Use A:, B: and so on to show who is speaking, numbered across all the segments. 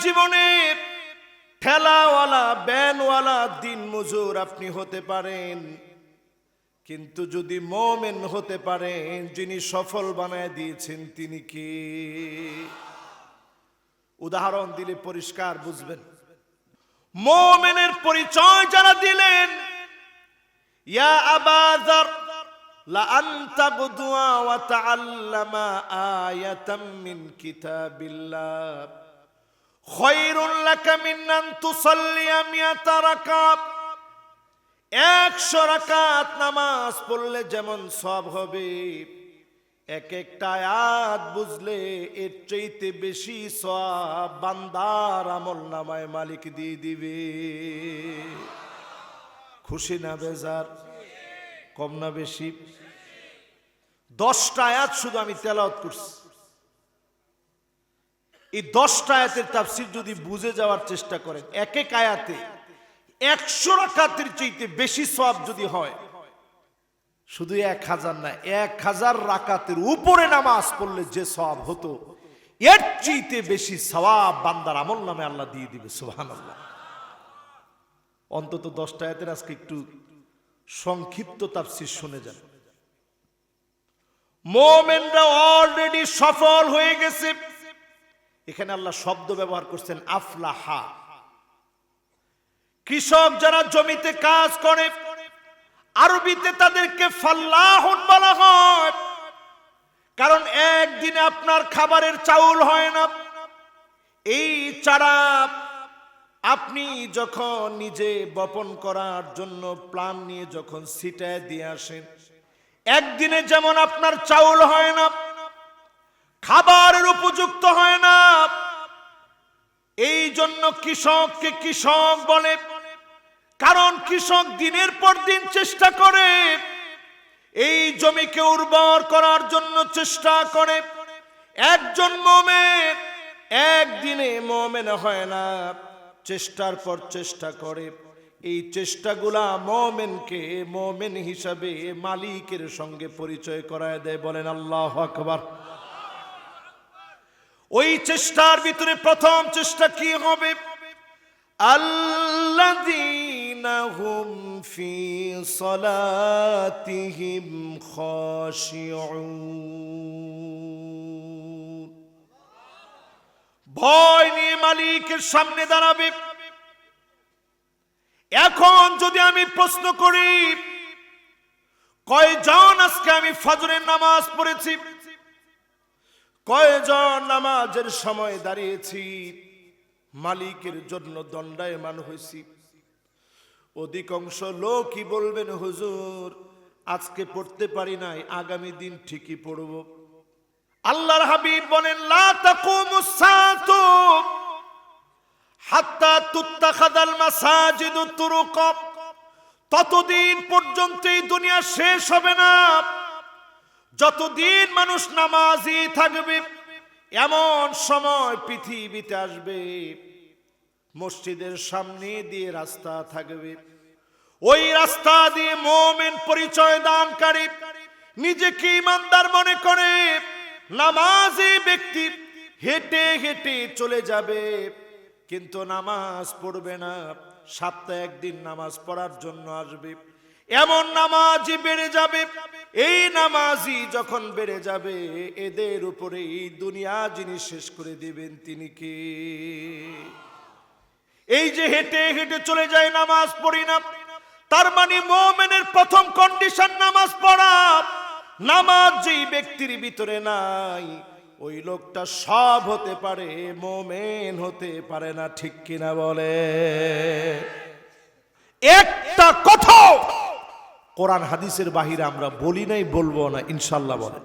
A: জীবনের ঠেলাওয়ালা, ব্যানওয়ালা দিন মজুর আপনি হতে পারেন। কিন্তু যদি মোমেন হতে পারেন, যিনি সফল বানায় দিয়েছেন, তিনি কি? উদাহরণ দিলে পরিষ্কার বুঝবেন। মোমেনের পরিচয় যারা দিলেন, ইয়া আবাজার লা খয়রুল একশো রাকাত নামাজ পড়লে যেমন সব হবে। এক একটা আয়াত বুঝলে এর চেইতে বেশি সব বান্দার আমল নামায় মালিক দিয়ে দিবে। খুশি না বেজার? কম না বেশি? দশটা আয়াত শুধু আমি তেলাওত করছি। এই দশটা আয়াতের তাফসির যদি বুঝে যাওয়ার চেষ্টা করেন এক এক আয়াতে একশো রাকাতের চাইতে বেশি সব যদি হয়, শুধু এক হাজার না, এক হাজার রাকাতের উপরে নামাজ পড়লে যে সব হতো, এর চাইতে বেশি সওয়াব বান্দার আমল নামে আল্লাহ দিয়ে দিবে সুহান আল্লাহ অন্তত দশটা আয়াতের আজকে একটু সংক্ষিপ্ত তাফসির শুনে যান। মোমেনরা অলরেডি সফল হয়ে গেছে। এখানে আল্লাহ শব্দ ব্যবহার করছেন আফলাহা। কৃষক যারা জমিতে কাজ করে, আরবিতে তাদেরকে ফাল্লাহুন বলা হয়। কারণ একদিনে আপনার খাবারের চাউল হয় না। এই চারা আপনি যখন নিজে বপন করার জন্য প্লান নিয়ে যখন সিটায় দিয়ে আসেন, একদিনে যেমন আপনার চাউল হয় না খাবারের উপযুক্ত হয় না। এই জন্য কৃষককে কৃষক বলে। কারণ কৃষক দিনের পর দিন চেষ্টা করে। এই জমিকে উর্বর করার জন্য চেষ্টা করে। একজন মোমেন, একদিনে মোমেন হয় না। চেষ্টার পর চেষ্টা করে। এই চেষ্টাগুলা মোমেনকে, মোমেন হিসাবে মালিকের সঙ্গে পরিচয় করায় দেয় বলেন আল্লাহ আকবার। ওই চেষ্টার ভিতরে প্রথম চেষ্টা কি হবে? আল্লাযীনা হুম ফি সালাতিহিম খাশিউন। ভয় নিয়ে মালিকের সামনে দাঁড়াবে। এখন যদি আমি প্রশ্ন করি, কয়জন আজকে আমি ফজরের নামাজ পড়েছি? কয়জন নামাজের সময় দাঁড়িয়েছি? মালিকের জন্য দণ্ডায়মান হয়েছি। অধিকাংশ লোকই বলবেন, হুজুর, আজকে পড়তে পারি নাই, আগামী দিন ঠিকই পড়ব। আল্লাহর হাবিব বলেন, লা তাকুমুস সাতু হাত্তা মাসাজিদু তুরুক। ততদিন পর্যন্ত দুনিয়া শেষ হবে না। যতদিন মানুষ নামাজি থাকবে, এমন সময় পৃথিবীতে আসবে। মসজিদের সামনে দিয়ে রাস্তা থাকবে। ওই রাস্তা দিয়ে মোমেন পরিচয় দানকারী নিজেকে ইমানদার মনে করে, নামাজি ব্যক্তি হেঁটে হেঁটে চলে যাবে। কিন্তু নামাজ পড়বে না, সপ্তাহে একদিন নামাজ পড়ার জন্য আসবে। এমন নামাজি বেড়ে যাবে এই নামাজি যখন বেড়ে যাবে, এদের উপরে এই দুনিয়া যিনি শেষ করে দিবেন তিনি কি? এই যে হেঁটে হেঁটে চলে যায় নামাজ পড়ি না, তার মানে মোমেনের প্রথম কন্ডিশন নামাজ পড়া। নামাজ যেই ব্যক্তির ভিতরে নাই, ওই লোকটা সব হতে পারে, মোমেন হতে পারে না, ঠিক কিনা বলে? একটা কথা কোরআন হাদিসের বাহিরে আমরা বলি নাই, বলব না, ইনশাল্লাহ বলে।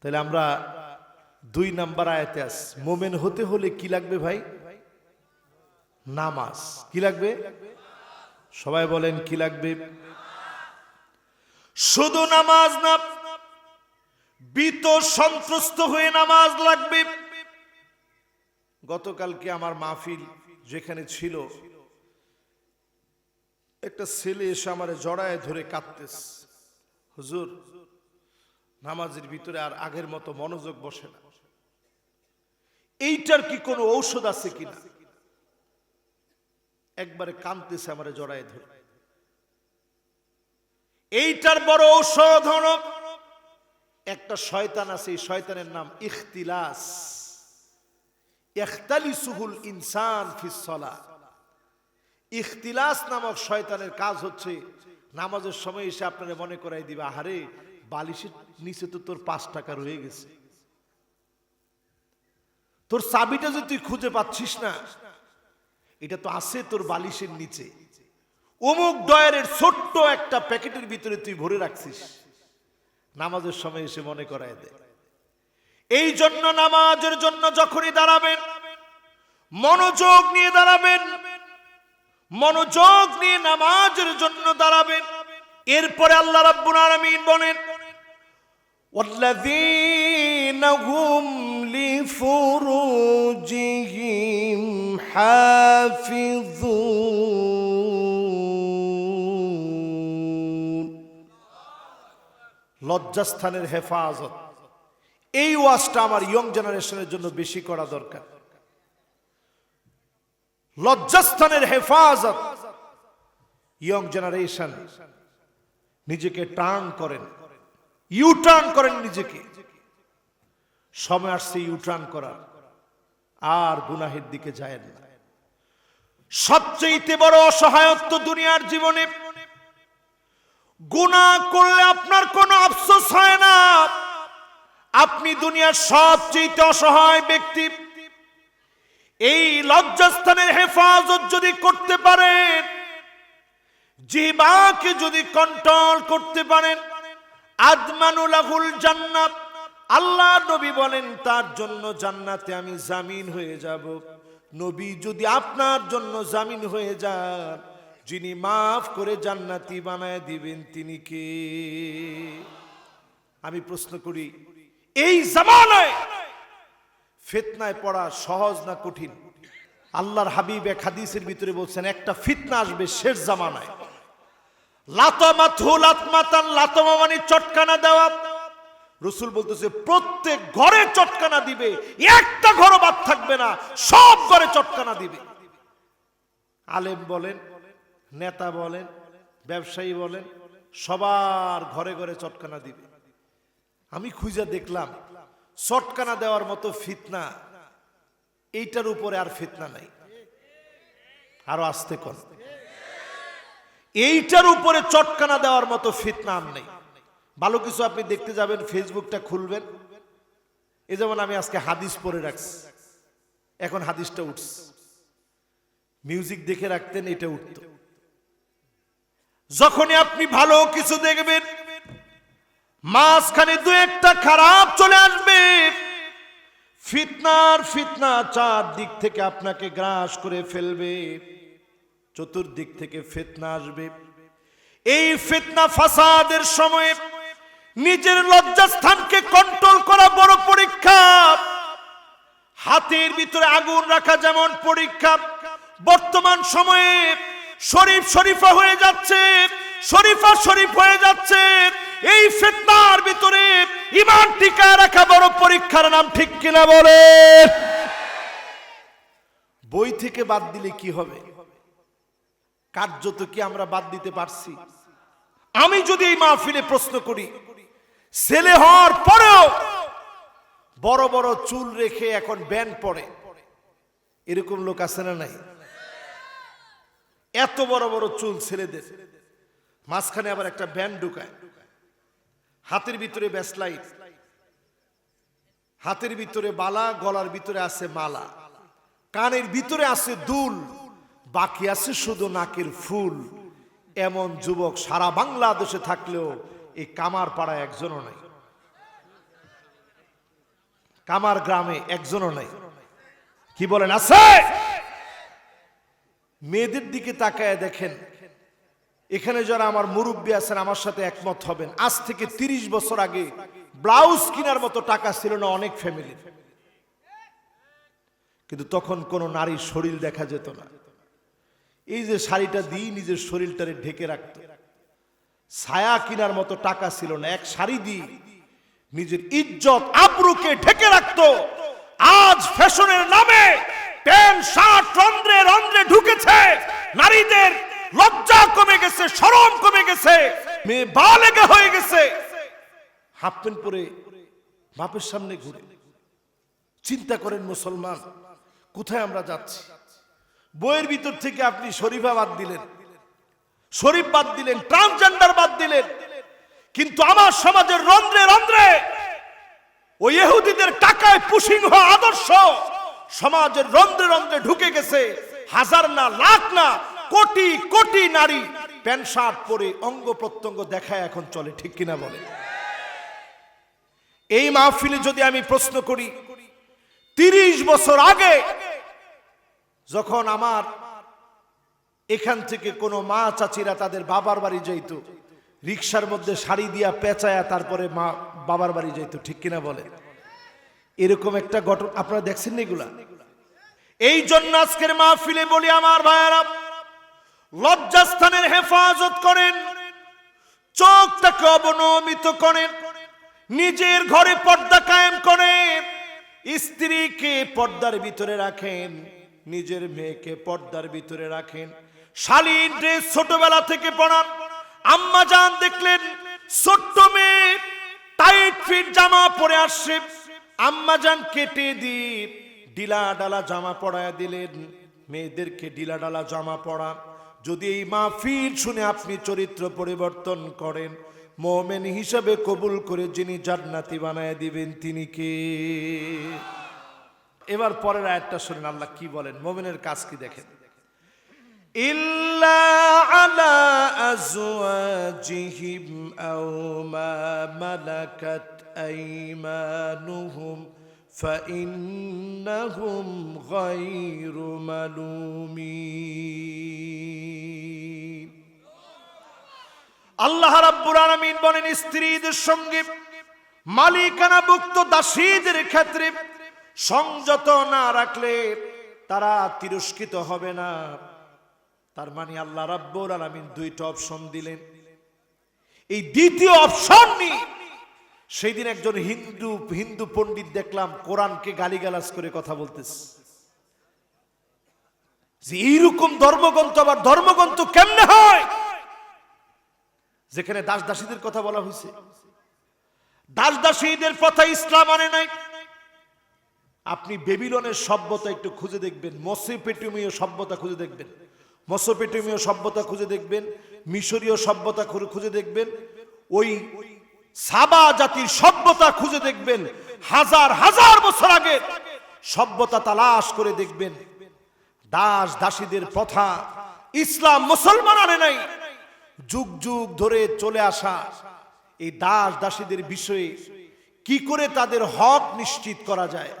A: তাহলে আমরা দুই নাম্বার আয়াতে আস, মোমেন হতে হলে কি লাগবে ভাই? নামাজ। কি লাগবে? সবাই বলেন, কি লাগবে? শুধু নামাজ না, বিত সন্ত্রস্ত হয়ে নামাজ লাগবে। গতকালকে আমার মাহফিল যেখানে ছিল একটা ছেলে এসে আমার জড়ায় ধরে কাঁদতেস হুজুর, নামাজের ভিতরে আর আগের মতো মনোযোগ বসে না। এইটার কি কোনো ঔষধ আছে কিনা? একবারে কাঁদতেছে আমারে জড়ায় ধরে। এইটার বড় ঔষধ হল, একটা শয়তান আছে, এই শয়তানের নাম ইখতিলাস। ইখতালিসুহুল ইনসান ফিসলা ইখতিলাস নামক শয়তানের কাজ হচ্ছে, নামাজের সময় এসে আপনারা মনে করাই দিবে, আহারে, বালিশের নিচে তো তোর পাঁচ টাকা রয়ে গেছে। তোর চাবিটা যদি তুই খুঁজে পাচ্ছিস না, এটা তো আছে তোর বালিশের নিচে। অমুক ডয়ারের ছোট্ট একটা প্যাকেটের ভিতরে তুই ভরে রাখছিস, নামাজের সময় এসে মনে করায় দে। এই জন্য নামাজের জন্য যখনই দাঁড়াবেন, মনোযোগ নিয়ে দাঁড়াবেন মনোযোগ নিয়ে নামাজের জন্য দাঁড়াবেন এরপরে আল্লাহ রাব্বুল আলামিন বলেন والذين هم لفروجهم حافظون লজ্জাস্থানের হেফাজত এই ওয়াজটা আমার ইয়ং জেনারেশনের জন্য বেশি করা দরকার লজ্জাস্থানের হেফাজত। ইয়ং জেনারেশন নিজেকে টার্ন করেন। ইউ টার্ন করেন নিজেকে। সময় আসছে ইউ টার্ন করার। আর গুনাহের দিকে যায় না। সবচেয়ে বড় অসহায়ত্ব দুনিয়ার জীবনে, গুনাহ করলে আপনার কোনো আফসোস হয় না। আপনি দুনিয়ার সবচেয়ে অসহায় ব্যক্তি। এই লজ্জাস্থানের হেফাজত যদি করতে পারেন জিবাকে যদি কন্ট্রোল করতে পারেন, আদমানুলাহুল জান্নাত আল্লাহ নবী বলেন, তার জন্য জান্নাতে আমি জামিন হয়ে যাব। নবী যদি আপনার জন্য জামিন হয়ে যান, যিনি মাফ করে জান্নাতি বানায় দিবেন, তিনি কে? আমি প্রশ্ন করি, এই জামানায় ফিতনায় পড়া সহজ না কঠিন? আল্লাহর হাবিব এক হাদিসের ভিতরে বলছেন, একটা ফিতনা আসবে শেষ জামানায়। লাতামাথু লাতমাতান লাতমা মানে চটকানা দেওয়া। রসুল বলতেছে, প্রত্যেক ঘরে চটকানা দিবে, একটা ঘরও বাদ থাকবে না, সব ঘরে চটকানা দিবে। আলেম বলেন, নেতা বলেন, ব্যবসায়ী বলেন, সবার ঘরে ঘরে চটকানা দিবে। আমি খুঁজে দেখলাম চটকানা দেওয়ার মতো ফিতনা, এইটার উপরে আর ফিতনা নাই। আরও আসতে কর এইটার উপরে চটকানা দেওয়ার মতো ফিতনা আর নেই। ভালো কিছু আপনি দেখতে যাবেন, ফেসবুকটা খুলবেন। এ যেমন আমি আজকে হাদিস পরে রাখছি। এখন হাদিসটা উঠছে। মিউজিক দেখে রাখতেন, এটা উঠত। যখনই আপনি ভালো কিছু দেখবেন, মাঝখানে দু একটা খারাপ ফিতনার ফিতনা চার দিক থেকে আপনাকে গ্রাস করে ফেলবে, চতুর্দিক থেকে ফিতনা আসবে। এই ফিতনা ফাসাদের সময়ে নিজের লজ্জাস্থানকে কন্ট্রোল করা বড় পরীক্ষা। হাতের ভিতরে আগুন রাখা যেমন পরীক্ষা, বর্তমান সময়ে শরীফ শরীফা হয়ে যাচ্ছে। শরীফা শরীফ হয়ে যাচ্ছে। এই ফিতনার ভিতরে ইমান টিকা রাখা বড় পরীক্ষার নাম ঠিক কিনা বলে। বই থেকে বাদ দিলে কি হবে? কার্যত কি আমরা বাদ দিতে পারছি? আমি যদি এই মাহফিলে প্রশ্ন করি, ছেলে হওয়ার পরেও বড় বড় চুল রেখে এখন ব্যান্ড পড়ে, এরকম লোক আছে না নাই? এত বড় বড় চুল ছেলেদের। মাঝখানে আবার একটা ব্যান্ড ঢুকায়। হাতের ভিতরে ব্যাসলাইট, হাতের ভিতরে বালা, গলার ভিতরে আছে মালা, কানের ভিতরে আছে দুল, বাকি আছে শুধু নাকের ফুল। এমন যুবক সারা বাংলাদেশে থাকলেও এই কামার পাড়ায় একজনও নাই। কামার গ্রামে একজনও নাই। কি বলেন, আছে? মেয়েদের দিকে তাকায় দেখেন এখানে যারা আমার মুরব্বী আছেন, আমার সাথে একমত হবেন। আজ থেকে ৩০ বছর আগে ব্লাউজ কেনার মতো টাকা ছিল না অনেক ফ্যামিলি কিন্তু তখন কোনো নারীর শরীর দেখা যেত না। এই যে শাড়িটা দিয়ে নিজের শরীরটারে ঢেকে রাখত। ছায়া কেনার মতো টাকা ছিল না। এক শাড়ি দিয়ে নিজের ইজ্জত আবরুকে ঢেকে রাখতো। আজ ফ্যাশনের নামে প্যান্ট, শার্ট, রন্ধ্রে রন্ধ্রে ঢুকেছে নারীদের লজ্জা কমে গেছে, শরম কমে গেছে, মেয়ে বালেগা হয়ে গেছে। হাফ প্যান্ট পরে বাপের সামনে ঘুরে চিন্তা করেন মুসলমান, কোথায় আমরা যাচ্ছি? বইয়ের ভিতর থেকে আপনি শরীফা বাদ দিলেন, শরীফ বাদ দিলেন, ট্রান্সজেন্ডার বাদ দিলেন। কিন্তু আমার সমাজের রন্ধ্রে রন্ধ্রে ওই ইহুদিদের টাকায় হওয়া আদর্শ সমাজের রন্ধ্রে রন্ধ্রে ঢুকে গেছে, হাজার না, লাখ না কোটি কোটি নারী প্যান্ট, শার্ট পরে অঙ্গ প্রত্যঙ্গ দেখায় এখন চলে, ঠিক কিনা বলে? এই মাহফিলে যদি আমি প্রশ্ন করি, তিরিশ বছর আগে যখন আমার এখান থেকে কোনো মা চাচিরা তাদের বাবার বাড়ি যাইত, রিক্সার মধ্যে শাড়ি দিয়া পেঁচায়া তারপরে মা বাবার বাড়ি যাইত, ঠিক কিনা বলে? এরকম একটা ঘটনা, আপনারা দেখছেন এগুলা? এই জন্য আজকের মাহফিলে বলি আমার ভাইয়ারা লজ্জাস্থানের হেফাজত করেন, চোখটাকে অবনমিত করেন, নিজের ঘরে পর্দা কায়েম করেন, স্ত্রীকে পর্দার ভিতরে রাখেন, নিজের মেয়েকে পর্দার ভিতরে রাখেন। শালীন ড্রেস ছোটবেলা থেকে পড়ান আম্মা জান দেখলেন, ছোট্ট মেয়ে, টাইট ফিট জামা পরে আসছে। আম্মা জান কেটে দিয়ে ডিলা ডালা জামা পরায় দিলেন। মেয়েদেরকে ডিলা ডালা জামা পরা। যদি এই মাহফিল শুনে আপনি চরিত্র পরিবর্তন করেন মোমেন হিসাবে কবুল করে যিনি জান্নাতি বানায় দিবেন তিনি কে এবার পরের আয়াতটা শুনেন আল্লাহ কি বলেন মোমেনের কাজ কি দেখেন إلا على أزواجهم أو ما ملكت أيمانهم فإنهم غير ملومين আল্লাহ রাব্বুল আলামিন বলেন স্ত্রীদের সঙ্গে মালিকানাভুক্ত দাসীদের ক্ষেত্রে সংযত না রাখলে তারা তিরস্কৃত হবে না তার মানে আল্লাহ রাব্বুল আলামিন দুইটা অপশন দিলেন এই দ্বিতীয় অপশন নিয়ে সেই দিন একজন হিন্দু হিন্দু পণ্ডিত দেখলাম কোরআনকে গালিগালাজ করে কথা বলতেছে। যে এইরকম ধর্মগ্রন্থ, আবার ধর্মগ্রন্থ কেমনে হয়? যেখানে দাস দাসীদের কথা বলা হয়েছে। দাস দাসীদের কথা ইসলাম আনে নাই। আপনি বেবিলনের সভ্যতা একটু খুঁজে দেখবেন, মসিপেটুমীয় সভ্যতা খুঁজে দেখবেন, মসোপেটেমীয় সভ্যতা খুঁজে দেখবেন, মিশরীয় সভ্যতা খুঁজে- খুঁজে দেখবেন। ওই সাবা জাতির সভ্যতা খুঁজে দেখবেন। হাজার হাজার বছর আগে সভ্যতা তালাশ করে দেখবেন। দাস দাসীদের প্রথা, ইসলাম মুসলমান আনে নাই। যুগ যুগ ধরে চলে আসা এই দাস দাসীদের বিষয়ে কি করে তাদের হক নিশ্চিত করা যায়?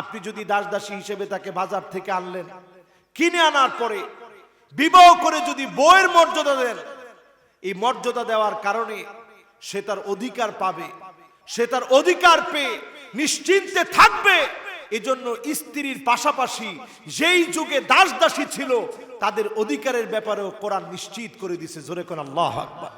A: আপনি যদি দাস দাসী হিসেবে তাকে বাজার থেকে আনলেন, কিনে আনার পরে বিবাহ করে যদি বইয়ের মর্যাদা দেন, এই মর্যাদা দেওয়ার কারণে সে তার অধিকার পাবে, সে তার অধিকার পেয়ে নিশ্চিন্তে থাকবে। এজন্য স্ত্রীর পাশাপাশি যেই যুগে দাস দাসী ছিল, তাদের অধিকারের ব্যাপারেও কোরআন নিশ্চিত করে দিছে। জোরে কোন আল্লাহ আকবার।